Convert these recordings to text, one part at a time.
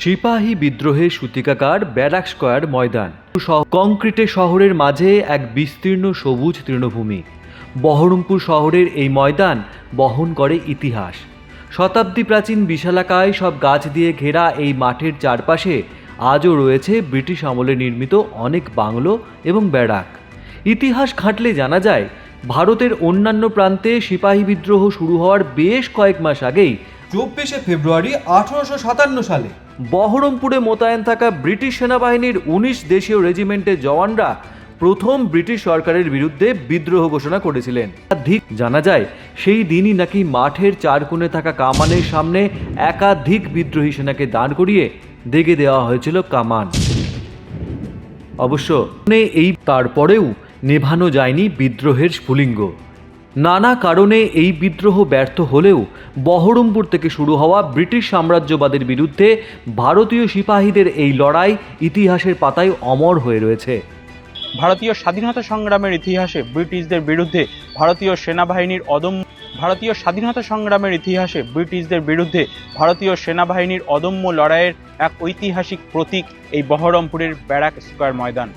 সিপাহী বিদ্রোহের সূতিকাকার barrack square ময়দান। কংক্রিটে শহরের মাঝে এক বিস্তীর্ণ সবুজ তৃণভূমি। বহরমপুর শহরের এই ময়দান বহন করে ইতিহাস। শতাব্দী প্রাচীন বিশালাকায় সব গাছ দিয়ে ঘেরা এই মাঠের চারপাশে আজও রয়েছে ব্রিটিশ আমলে নির্মিত অনেক বাংলো এবং ব্যারাক। ইতিহাস ঘাঁটলে জানা যায়, ভারতের অন্যান্য প্রান্তে সিপাহী বিদ্রোহ শুরু হওয়ার বেশ কয়েক মাস আগেই চব্বিশে ফেব্রুয়ারি আঠারোশো সাতান্ন সালে। বহরমপুরে মোতায়েন থাকা ব্রিটিশ সেনাবাহিনীর উনিশ দেশীয় রেজিমেন্টের জওয়ানরা প্রথম ব্রিটিশ সরকারের বিরুদ্ধে বিদ্রোহ ঘোষণা করেছিলেন। একাধিক জানা যায়, সেই দিনই নাকি মাঠের চার কোণে থাকা কামানের সামনে একাধিক বিদ্রোহী সেনাকে দাঁড় করিয়ে দেগে দেওয়া হয়েছিল কামান। অবশ্য, এই তারপরেও নেভানো যায়নি বিদ্রোহের স্ফুলিঙ্গ। নানা কারণে এই বিদ্রোহ ব্যর্থ হলেও বহরমপুর থেকে শুরু হওয়া ব্রিটিশ সাম্রাজ্যবাদের বিরুদ্ধে ভারতীয় সিপাহীদের এই লড়াই ইতিহাসের পাতায় অমর হয়ে রয়েছে। ভারতীয় স্বাধীনতা সংগ্রামের ইতিহাসে ব্রিটিশদের বিরুদ্ধে ভারতীয় সেনাবাহিনীর অদম্য ভারতীয় স্বাধীনতা সংগ্রামের ইতিহাসে ব্রিটিশদের বিরুদ্ধে ভারতীয় সেনাবাহিনীর অদম্য লড়াইয়ের এক ঐতিহাসিক প্রতীক এই বহরমপুরের ব্যারাক স্কোয়ার ময়দান।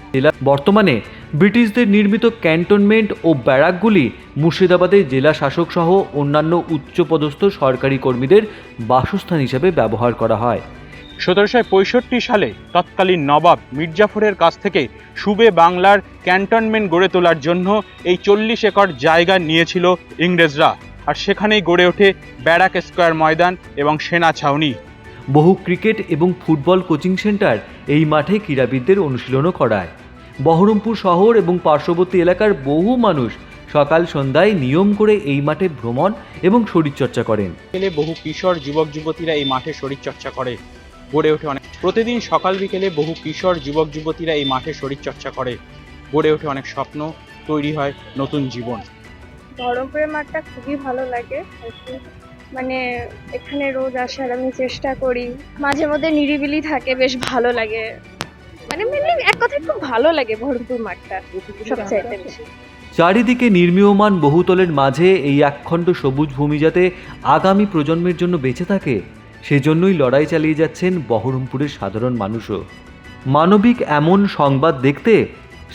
বর্তমানে ব্রিটিশদের নির্মিত ক্যান্টনমেন্ট ও ব্যারাকগুলি মুর্শিদাবাদের জেলা শাসক সহ অন্যান্য উচ্চপদস্থ সরকারি কর্মীদের বাসস্থান হিসেবে ব্যবহার করা হয়। সতেরোশো পঁয়ষট্টি সালে তৎকালীন নবাব মির্জাফরের কাছ থেকে সুবে বাংলার ক্যান্টনমেন্ট গড়ে তোলার জন্য এই চল্লিশ একর জায়গা নিয়েছিল ইংরেজরা। আর সেখানেই গড়ে ওঠে ব্যারাক স্কোয়ার ময়দান এবং সেনা ছাউনি। বহু ক্রিকেট এবং ফুটবল কোচিং সেন্টার এই মাঠে ক্রীড়াবিদদের অনুশীলনও করায়। বহরমপুর শহর এবং পার্শ্ববর্তী এলাকার বহু মানুষ সকাল সন্ধ্যায় নিয়ম করে এই মাঠে ভ্রমণ এবং শরীরচর্চা করেন। বিকেলে বহু কিশোর যুবক যুবতীরা এই মাঠে শরীরচর্চা করে গড়ে ওঠে অনেক প্রতিদিন সকাল বিকেলে বহু কিশোর যুবক যুবতীরা এই মাঠে শরীরচর্চা করে গড়ে ওঠে অনেক স্বপ্ন তৈরি হয় নতুন জীবন। বহরমপুরের মাঠটা খুবই ভালো লাগে। মানে এখানে রোজ আসার আমি চেষ্টা করি। মাঝে মধ্যে নিরিবিলি থাকে বেশ ভালো লাগে। মানে মেনলি এক কথায় খুব ভালো লাগে বহরমপুর মাঠটা সবচাইতে বেশি। চারিদিকে নির্মীয়মান বহুতলের মাঝে এই একখণ্ড সবুজ ভূমি যাতে আগামী প্রজন্মের জন্য বেঁচে থাকে সেজন্যই লড়াই চালিয়ে যাচ্ছেন বহরমপুরের সাধারণ মানুষও। মানবিক এমন সংবাদ দেখতে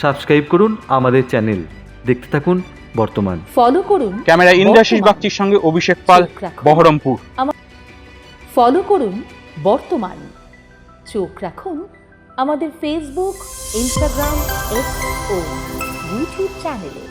সাবস্ক্রাইব করুন আমাদের চ্যানেল। দেখতে থাকুন বর্তমান। ফলো করুন ক্যামেরা ইন্দ্রাশিস। বাগচির সঙ্গে অভিষেক পাল বহরমপুর। ফলো করুন বর্তমান। চোখ রাখুন আমাদের ফেসবুক ইনস্টাগ্রাম এক্স ও ইউটিউব চ্যানেলে